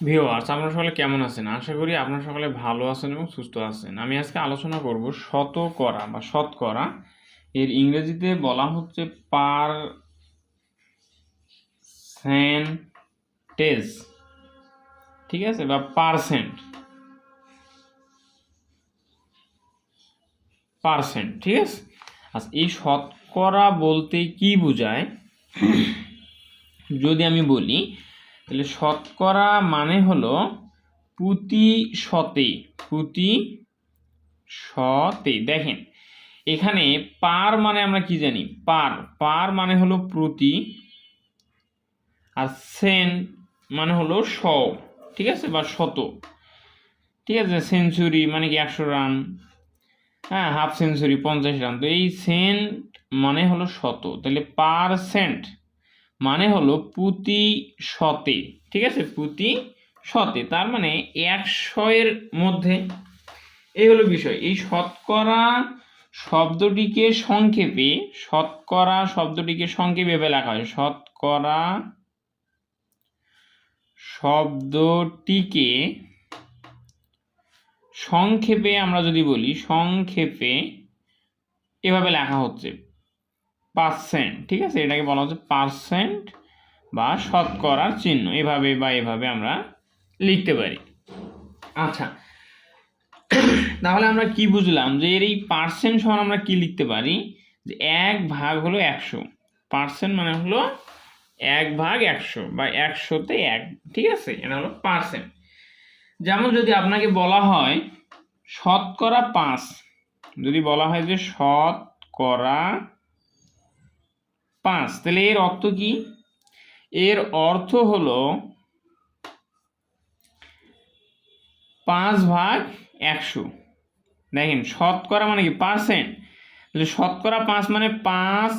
Viewers আপনারা সকলে কেমন আছেন? আশা করি আপনারা সকলে ভালো আছেন এবং সুস্থ আছেন। আমি আজকে আলোচনা করব শতকরা বা শতকরা। এর ইংরেজিতে বলা হচ্ছে পার সেন্টেজ। ঠিক আছে? বা পারসেন্ট। পারসেন্ট, ঠিক আছে? আচ্ছা এই শতকরা বলতে কি বোঝায়? যদি আমি বলি তাহলে শতকরা মানে হলো প্রতি শতে প্রতি শতে। দেখেন, এখানে পার মানে আমরা কি জানি? পার। পার মানে হলো প্রতি আর সেন্ট মানে হলো শ ঠিক আছে? বা শত। ঠিক আছে? সেঞ্চুরি মানে কি একশো রান? হ্যাঁ হাফ সেঞ্চুরি, পঞ্চাশ রান। তো এই সেন্ট মানে হলো শত। তাহলে পারসেন্ট মানে হলো প্রতি শতে, ঠিক আছে? প্রতি শতে, তার মানে একশো এর মধ্যে। এই হলো বিষয়। এই শতকরা শব্দটিকে সংক্ষেপে, শতকরা শব্দটিকে সংক্ষেপে লেখা হয়। শতকরা শব্দটিকে সংক্ষেপে আমরা যদি বলি, সংক্ষেপে এভাবে লেখা হচ্ছে। পার্সেন্ট ঠিক আছে? এটাকে বলা হচ্ছে পার্সেন্ট বা শতকরার চিহ্ন। এভাবে বা এভাবে আমরা লিখতে পারি। আচ্ছা। তাহলে আমরা কি বুঝলাম? যে এর এই পার্সেন্ট সমান আমরা কি লিখতে পারি? যে এক ভাগ হলো একশো। পার্সেন্ট মানে হলো এক ভাগ একশো বা একশোতে এক, ঠিক আছে? এটা হলো পার্সেন্ট যেমন যদি আপনাকে বলা হয় শতকরা পাঁচ, যদি বলা হয় যে শতকরা পাঁচ। তাহলে এর অর্থ কি? এর অর্থ হলো পাঁচ ভাগ একশো। দেখেন, শতকরা মানে কি? পার্সেন্ট। তাহলে শতকরা পাঁচ মানে পাঁচ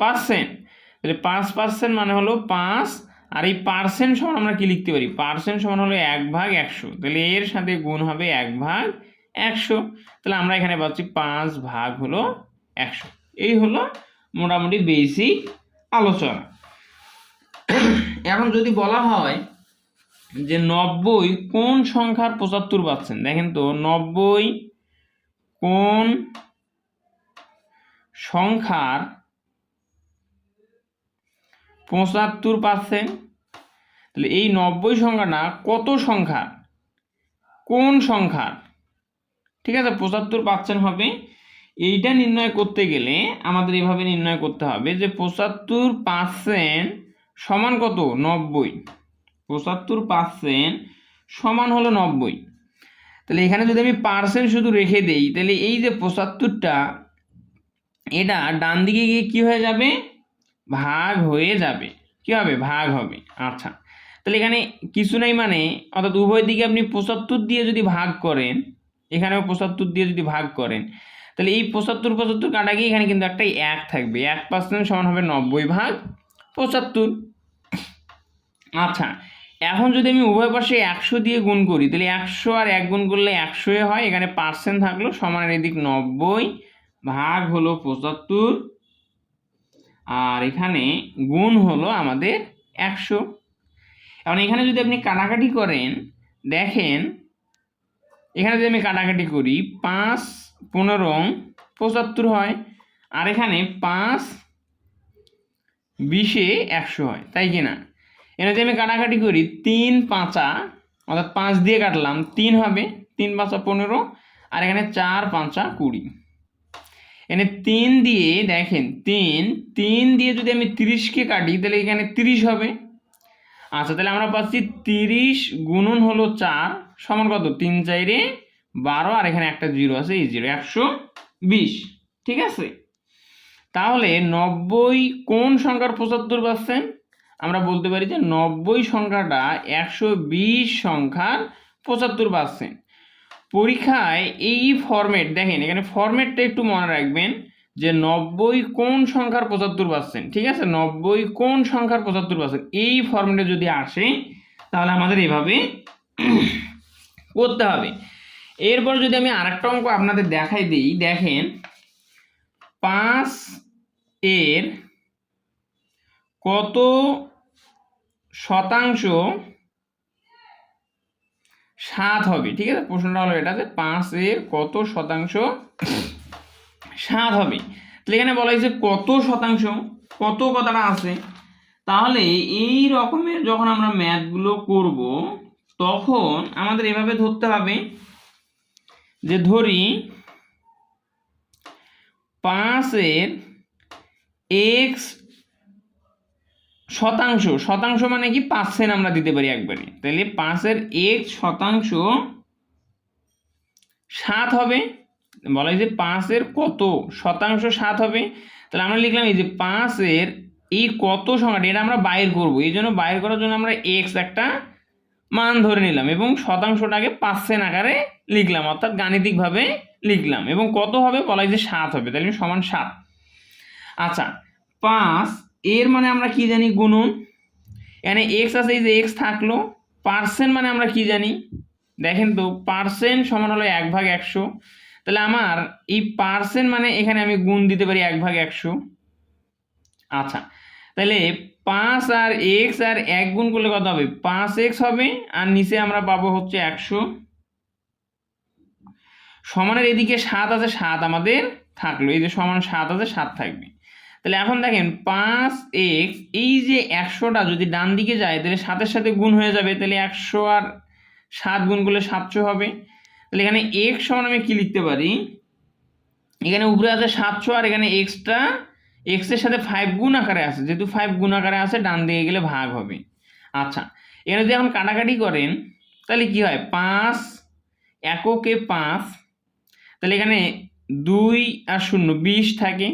পার্সেন্ট। তাহলে পাঁচ পার্সেন্ট মানে হলো পাঁচ, আর এই পার্সেন্ট সমান আমরা কি লিখতে পারি? পার্সেন্ট সমান হলো এক ভাগ একশো। তাহলে এর সাথে গুণ হবে এক ভাগ একশো। তাহলে আমরা এখানে পাচ্ছি পাঁচ ভাগ হলো একশো। এই হলো মোটামুটি বেশি আলোচনা। এখন যদি বলা হয় যে নব্বই কোন সংখ্যার পঁচাত্তর পাচ্ছেন? দেখেন তো, নব্বই কোন সংখ্যার পঁচাত্তর পাচ্ছেন? তাহলে এই নব্বই সংখ্যাটা কত সংখ্যার? কোন সংখ্যার? ঠিক আছে, পঁচাত্তর পাচ্ছেন হবে এইটা নির্ণয় করতে গেলে আমাদের এভাবে নির্ণয় করতে হবে যে পঁচাত্তর পার্সেন্ট সমান কত? নব্বই। পঁচাত্তর পার্সেন্ট সমান হলো নব্বই। তাহলে এখানে যদি আমি পার্সেন্ট শুধু রেখে দেই, তাহলে এই যে পঁচাত্তরটা, এটা ডান দিকে গিয়ে কী হয়ে যাবে? ভাগ হয়ে যাবে। কী হবে? ভাগ হবে। আচ্ছা। তাহলে এখানে কিছু নাই মানে অর্থাৎ উভয় দিকে আপনি পঁচাত্তর দিয়ে যদি ভাগ করেন, এখানেও পঁচাত্তর দিয়ে যদি ভাগ করেন তাহলে এই পঁচাত্তর পঁচাত্তর কাটা গিয়ে এখানে কিন্তু একটা এক থাকবে। এক পার্সেন্ট সমান হবে নব্বই ভাগ পঁচাত্তর। আচ্ছা এখন যদি আমি উভয় পাশে একশো দিয়ে গুণ করি, তাহলে একশো আর এক গুণ করলে একশোই হয়, এখানে পার্সেন্ট থাকল সমানের এদিক নব্বই ভাগ হলো পঁচাত্তর, আর এখানে গুণ হলো আমাদের একশো। এখন এখানে যদি আপনি কাটাকাটি করেন, দেখেন, এখানে যদি আমি কাটাকাটি করি, পাঁচ পনেরো পঁচাত্তর হয়, আর এখানে পাঁচ বিশে একশো হয়, তাই কি না? এখানে যদি আমি কাটাকাটি করি, তিন পাঁচা, অর্থাৎ পাঁচ দিয়ে কাটলাম, তিন হবে, তিন পাঁচা পনেরো, আর এখানে চার পাঁচা কুড়ি। এখানে তিন দিয়ে, দেখেন, তিন তিন দিয়ে যদি আমি তিরিশকে কাটি, তাহলে এখানে তিরিশ হবে। আচ্ছা তাহলে আমরা পাচ্ছি তিরিশ গুণন হলো চার, সমান কত? তিন চাইরে বারো আর এখানে একটা জিরো আছে, এই জিরো, একশো বিশ। ঠিক আছে? তাহলে নব্বই কোন সংখ্যার পঁচাত্তর পার্সেন্ট? আমরা বলতে পারি যে নব্বই সংখ্যাটা একশো বিশ সংখ্যার পঁচাত্তর পার্সেন্ট। পরীক্ষায় এই ফরম্যাট দেখেন, এখানে ফরম্যাটটা একটু মনে রাখবেন যে নব্বই কোন সংখ্যার পঁচাত্তর পার্সেন্ট, ঠিক আছে? নব্বই কোন সংখ্যার পঁচাত্তর পার্সেন্ট? এই ফর্মেটে যদি আসে, তাহলে আমাদের এভাবে করতে হবে। এরপর যদি আমি আরেকটা অঙ্ক আপনাদের দেখাই দিই, দেখেন, পাঁচ এর কত শতাংশ সাত হবে? ঠিক আছে? প্রশ্নটা হলো এটা যে পাঁচের কত শতাংশ সাত হবে? তাহলে এখানে বলা হয়েছে কত শতাংশ? কত কথাটা আছে? তাহলে এই রকমের যখন আমরা ম্যাথগুলো করব, তখন আমাদের এভাবে ধরতে হবে যে ধরি পাঁচের এক্স শতাংশ শতাংশ মানে কি পার্সেন্ট আমরা দিতে পারি একবারে। তাহলে পাঁচের এক্স শতাংশ সাত হবে। বলা যে পাঁচের কত? শতাংশ সাত হবে। তাহলে আমরা লিখলাম এই যে পাঁচের এই কত সংখ্যাটা, এটা আমরা বাইর করব। এই জন্য বাইর করার জন্য আমরা এক্স একটা মান ধরে নিলাম এবং শতাংশটাকে পার্সেন্ট আকারে লিখলাম, অর্থাৎ গাণিতিকভাবে লিখলাম। এবং কত হবে? বলা যে সাত হবে। তাহলে সমান সাত। আচ্ছা পাঁচ, এর মানে আমরা কি জানি? গুণন। এখানে এক্স আছে, এই যে এক্স থাকল, পার্সেন্ট মানে আমরা কি জানি? দেখেন তো, পার্সেন্ট সমান হলো এক ভাগ একশো। তাহলে আমার এই পার্সেন্ট মানে এখানে আমি গুণ দিতে পারি এক ভাগ একশো। আচ্ছা তাহলে পাঁচ আর এক্স আর এক গুণ করলে কত হবে? পাঁচ এক্স হবে, আর নিচে আমরা পাবো হচ্ছে একশো। সমানের এদিকে সাত আছে, সাত আমাদের থাকল। এই যে সমান সাত আছে, সাত থাকবে। তাহলে এখন দেখেন পাঁচ এক্স, এই যে একশোটা যদি ডান দিকে যায়, তাহলে সাতের সাথে গুণ হয়ে যাবে। তাহলে একশো আর সাত গুণ করলে সাতশো হবে। তাহলে এখানে এক্স সমান আমি কি লিখতে পারি? এখানে উপরে আছে সাতশো আর এখানে এক্সটা, এক্সের সাথে ফাইভ গুণ আকারে আছে। যেহেতু ফাইভ গুণ আকারে আছে, ডান দিকে গেলে ভাগ হবে। আচ্ছা এখানে যদি এখন কাটাকাটি করেন, তাহলে কি হয়? পাঁচ এককে পাঁচ তাহলে এখানে দুই আর শূন্য, বিশ থাকে।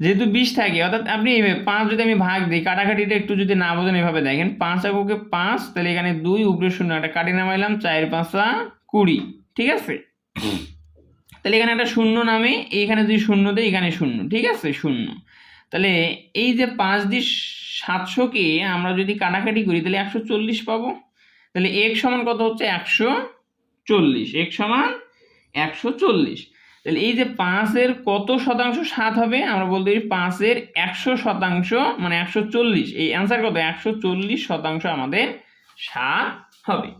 যেহেতু বিশ থাকে, অর্থাৎ আপনি পাঁচ যদি আমি ভাগ দিই, কাটাকাটিটা একটু যদি না বোঝেন এভাবে দেখেন, পাঁচ এককে পাঁচ, তাহলে এখানে দুই উপরে শূন্য, একটা কাটি নামাইলাম, চার পাঁচা কুড়ি, ঠিক আছে? তাহলে এখানে একটা শূন্য নামে এখানে যদি শূন্য দেয় এখানে শূন্য, ঠিক আছে? শূন্য। তাহলে এই যে পাঁচ দিয়ে সাতশোকে আমরা যদি কাটাকাটি করি, তাহলে একশো চল্লিশ পাবো। তাহলে এক সমান কত হচ্ছে? একশো চল্লিশ। এক সমান একশো চল্লিশ। তাহলে এই যে পাঁচের কত শতাংশ? সাত হবে। আমরা বলতে পারি পাঁচের একশো শতাংশ মানে একশো চল্লিশ। এই অ্যান্সার কত? একশো চল্লিশ শতাংশ আমাদের সাত হবে।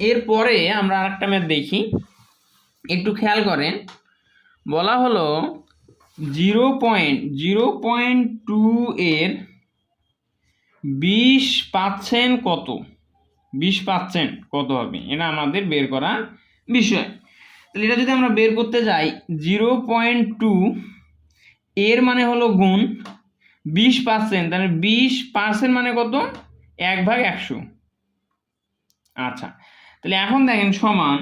এরপরে আমরা আরেকটা ম্যাথ দেখি। একটু খেয়াল করেন। বলা হলো zero point zero point two এর বিশ পাচ্ছেন কত? বিশ পার্সেন্ট কত হবে? এটা আমাদের বের করার বিষয়। তাহলে এটা যদি আমরা বের করতে যাই, জিরো পয়েন্ট টু এর মানে হলো গুণ বিশ পার্সেন্ট। তাহলে বিশ পার্সেন্ট মানে কত? এক ভাগ একশো। আচ্ছা তাহলে এখন দেখেন সমান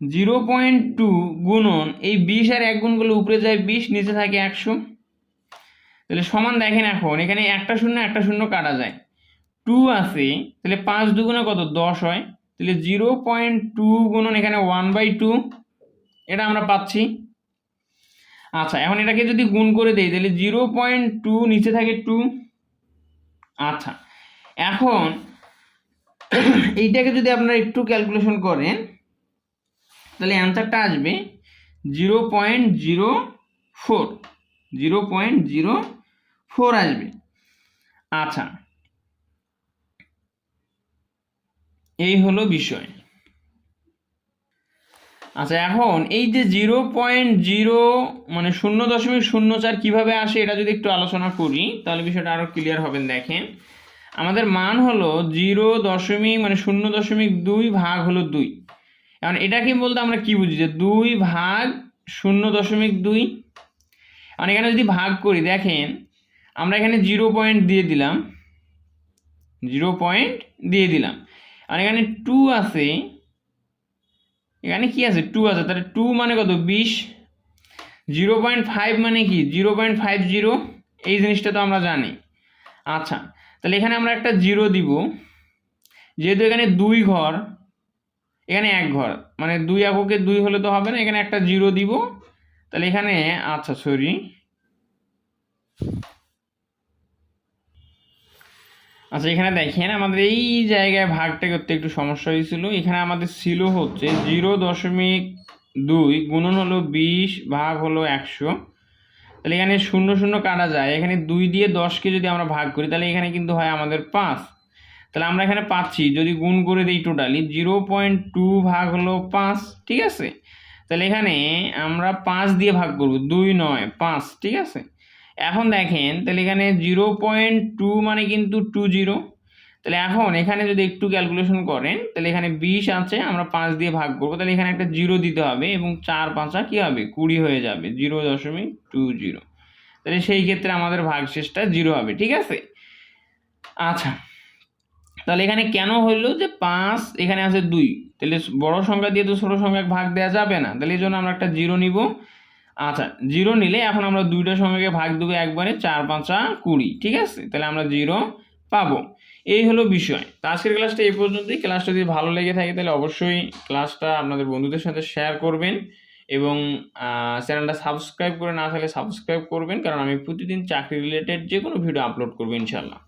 জিরো পয়েন্ট টু গুণন, এই বিশ আর এক গুণগুলো উপরে যায় বিশ, নিচে থাকে একশো। তাহলে সমান দেখেন এখন, এখানে একটা শূন্য একটা শূন্য কাটা যায়। টু আছে, তাহলে পাঁচ দুগুণে কত? দশ হয়। তাহলে জিরো পয়েন্ট টু গুণন এখানে ওয়ান বাই টু এটা আমরা পাচ্ছি। আচ্ছা এখন এটাকে যদি গুণ করে দেই, তাহলে জিরো পয়েন্ট টু নিচে থাকে টু আচ্ছা এখন এইটাকে যদি আপনারা একটু ক্যালকুলেশন করেন, তাহলে অ্যান্সারটা আসবে zero point zero four zero point zero four আসবে। আচ্ছা এই হলো বিষয়। আচ্ছা এখন এই যে জিরো পয়েন্ট জিরো মানে শূন্য দশমিক শূন্য চার কীভাবে আসে এটা যদি একটু আলোচনা করি, তাহলে বিষয়টা আরও ক্লিয়ার হবেন দেখেন। আমাদের মান হলো জিরো দশমিক মানে শূন্য দশমিক দুই ভাগ হলো দুই। এখন এটাকে বলতে আমরা কি বুঝি? যে দুই ভাগ শূন্য দশমিক দুই। এখন এখানে যদি ভাগ করি, দেখেন, আমরা এখানে জিরো পয়েন্ট দিয়ে দিলাম। জিরো পয়েন্ট দিয়ে দিলাম। আর এখানে টু আছে। এখানে কি আছে? টু আছে। তাহলে টু মানে কত? বিশ। জিরো পয়েন্ট ফাইভ মানে কি? জিরো পয়েন্ট ফাইভ জিরো এই জিনিসটা তো আমরা জানি। আচ্ছা তাহলে এখানে আমরা একটা জিরো দিব। যেহেতু এখানে দুই ঘর, এখানে এক ঘর মানে দুই এককে দুই হলে তো হবে না, এখানে একটা জিরো দিব। তাহলে এখানে আচ্ছা সরি আচ্ছা এখানে দেখেন, আমাদের এই জায়গায় ভাগটা করতে একটু সমস্যা হয়েছিল। এখানে আমাদের ছিল হচ্ছে জিরো দশমিক দুই গুণন হলো বিশ ভাগ হলো একশো। তাহলে এখানে শূন্য শূন্য কাটা যায়। এখানে দুই দিয়ে দশকে যদি আমরা ভাগ করি, তাহলে এখানে কিন্তু হয় আমাদের পাঁচ। তাহলে আমরা এখানে পাচ্ছি, যদি গুণ করে দিই টোটালি জিরো পয়েন্ট টু ভাগ হলো পাঁচ, ঠিক আছে? তাহলে এখানে আমরা পাঁচ দিয়ে ভাগ করব, দুই নয়, পাঁচ, ঠিক আছে? এখন দেখেন, তাহলে এখানে জিরো পয়েন্ট টু মানে কিন্তু টু জিরো তাহলে এখন এখানে যদি একটু ক্যালকুলেশন করেন, তাহলে এখানে বিশ আছে, আমরা পাঁচ দিয়ে ভাগ করব। তাহলে এখানে একটা জিরো দিতে হবে এবং চার পাঁচা কী হবে? কুড়ি হয়ে যাবে জিরো দশমিক টু জিরো তাহলে সেই ক্ষেত্রে আমাদের ভাগশেষটা জিরো হবে, ঠিক আছে? আচ্ছা তাহলে এখানে কেন হইল যে পাঁচ, এখানে আছে দুই। তাহলে বড় সংখ্যা দিয়ে তো ছোটো সংখ্যাকে ভাগ দেওয়া যাবে না। তাহলে এই জন্য আমরা একটা জিরো নিব। আচ্ছা জিরো নিলে এখন আমরা দুইটা সংখ্যাকে ভাগ দেবো একবারে, চার, পাঁচা কুড়ি, ঠিক আছে? তাহলে আমরা জিরো পাবো। এই হলো বিষয়। তো আজকের ক্লাসটা এই পর্যন্তই। ক্লাসটা যদি ভালো লেগে থাকে, তাহলে অবশ্যই ক্লাসটা আপনাদের বন্ধুদের সাথে শেয়ার করবেন এবং চ্যানেলটা সাবস্ক্রাইব করে না থাকলে সাবস্ক্রাইব করবেন, কারণ আমি প্রতিদিন চাকরি রিলেটেড যে কোনো ভিডিও আপলোড করব ইনশাল্লাহ